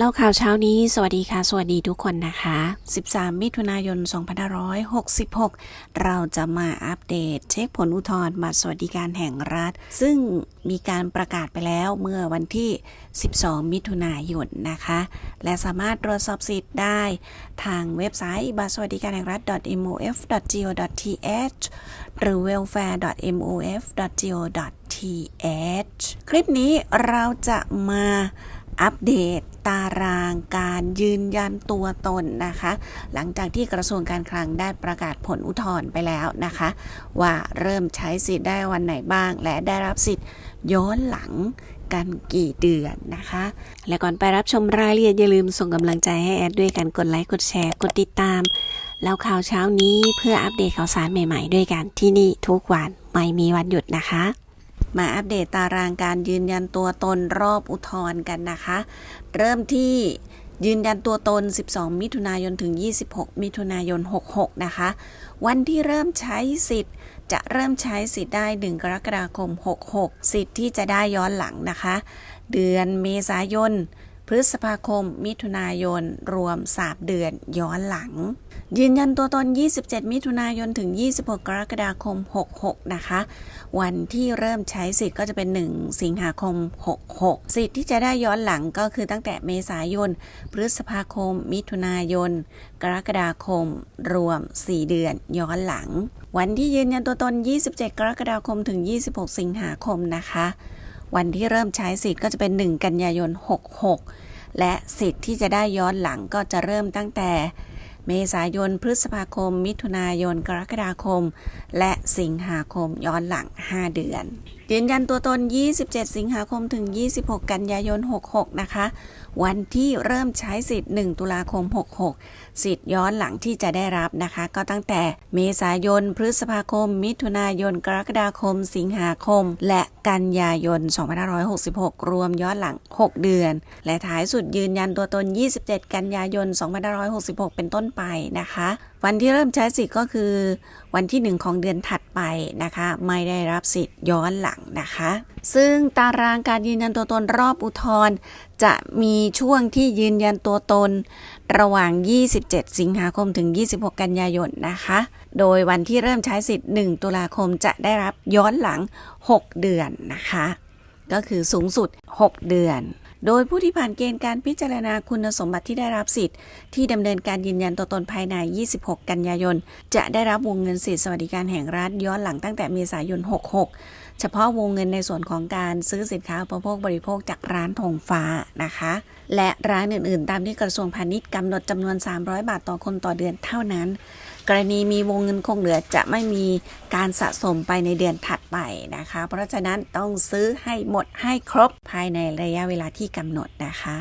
เล่าข่าวเช้านี้ สวัสดีค่ะ สวัสดีทุกคนนะคะ 13 มิถุนายน 2566 เราจะมาอัปเดต เช็คผลอุทธรณ์บัตรสวัสดิการแห่งรัฐ ซึ่งมีการประกาศไปแล้วเมื่อวันที่ 12 มิถุนายนนะคะ และสามารถตรวจสอบสิทธิ์ได้ทางเว็บไซต์บัตรสวัสดิการแห่งรัฐ mof.go.th หรือ welfare.mof.go.th คลิปนี้เราจะมาอัปเดต ตารางการยืนยันตัวตนนะคะ หลังจากที่กระทรวงการคลังได้ประกาศผลอุทธรณ์ไปแล้วนะคะ ว่าเริ่มใช้สิทธิ์ได้วันไหนบ้าง และได้รับสิทธิ์ย้อนหลังกันกี่เดือนนะคะ และก่อนไปรับชมรายละเอียดอย่าลืมส่งกำลังใจให้แอดด้วยกันกดไลค์กดแชร์กดติดตามแล้วข่าวเช้านี้เพื่ออัปเดตข่าวสารใหม่ ๆ ด้วยกันที่นี่ทุกวันไม่มีวันหยุดนะคะ มาอัปเดตตารางการยืนยันตัวตนรอบอุทธรณ์กันนะคะ เริ่มที่ยืนยันตัวตน 12 มิถุนายนถึง 26 มิถุนายน 66 นะคะ วันที่เริ่มใช้สิทธิ์ จะเริ่มใช้สิทธิ์ได้ 1 กรกฎาคม 66 สิทธิ์ที่จะได้ย้อนหลังนะคะ เดือนเมษายน พฤษภาคม มิถุนายน รวม 3 เดือนย้อนหลัง ยืนยันตัวตน 27 มิถุนายนถึง 26 กรกฎาคม 66 นะคะ วันที่เริ่มใช้สิทธิ์ก็จะเป็น 1 สิงหาคม 66 สิทธิ์ที่จะได้ย้อนหลังก็คือตั้งแต่เมษายน พฤษภาคม มิถุนายน กรกฎาคม รวม 4 เดือนย้อนหลัง วันที่ยืนยันตัวตน 27 กรกฎาคมถึง 26 สิงหาคมนะคะ วันที่เริ่มใช้สิทธิ์ก็จะเป็น 1 กันยายน 66 และสิทธิ์ที่จะได้ย้อนหลังก็จะเริ่มตั้งแต่ เมษายน พฤษภาคม มิถุนายน กรกฎาคม และสิงหาคมย้อนหลัง 5 เดือนยืนยันตัวตน 27 สิงหาคมถึง 26 กันยายน 66 นะคะ วันที่เริ่มใช้สิทธิ์ 1 ตุลาคม 66 สิทธิ์ย้อนหลังที่จะได้รับนะคะ ก็ตั้งแต่เมษายน พฤษภาคม มิถุนายน กรกฎาคม สิงหาคม และกันยายน 2566 รวมย้อนหลัง 6 เดือน และท้ายสุดยืนยันตัวตน 27 กันยายน 2566 เป็นต้นไปนะคะ วันที่เริ่มใช้สิทธิ์ก็คือ วันที่ 1 ของเดือนถัดไปนะคะ ไม่ได้รับสิทธิ์ย้อนหลังนะคะ ซึ่งตารางการยืนยันตัวตนรอบอุทธรณ์จะมีช่วงที่ยืนยันตัวตน ระหว่าง 27 สิงหาคมถึง 26 กันยายนนะคะ โดยวันที่เริ่มใช้สิทธิ์ 1 ตุลาคมจะได้รับย้อนหลัง 6 เดือนนะคะ ก็คือสูงสุด 6 เดือน โดยผู้ที่ผ่านเกณฑ์การพิจารณาคุณสมบัติที่ได้รับสิทธิ์ ที่ดำเนินการยืนยันตัวตนภายใน 26 กันยายน จะได้รับวงเงินสิทธิสวัสดิการแห่งรัฐย้อนหลังตั้งแต่เมษายน 66 เฉพาะวงเงินในส่วนของการซื้อสินค้าอุปโภคบริโภคจากร้านธงฟ้านะคะ และร้านอื่นๆ ตามที่กระทรวงพาณิชย์กำหนดจำนวน 300 บาทต่อคนต่อเดือนเท่านั้น กรณีมีวงเงินคงเหลือจะไม่มีการสะสมไปในเดือนถัดไปนะคะ เพราะฉะนั้นต้องซื้อให้หมดให้ครบภายในระยะเวลาที่กำหนดนะคะ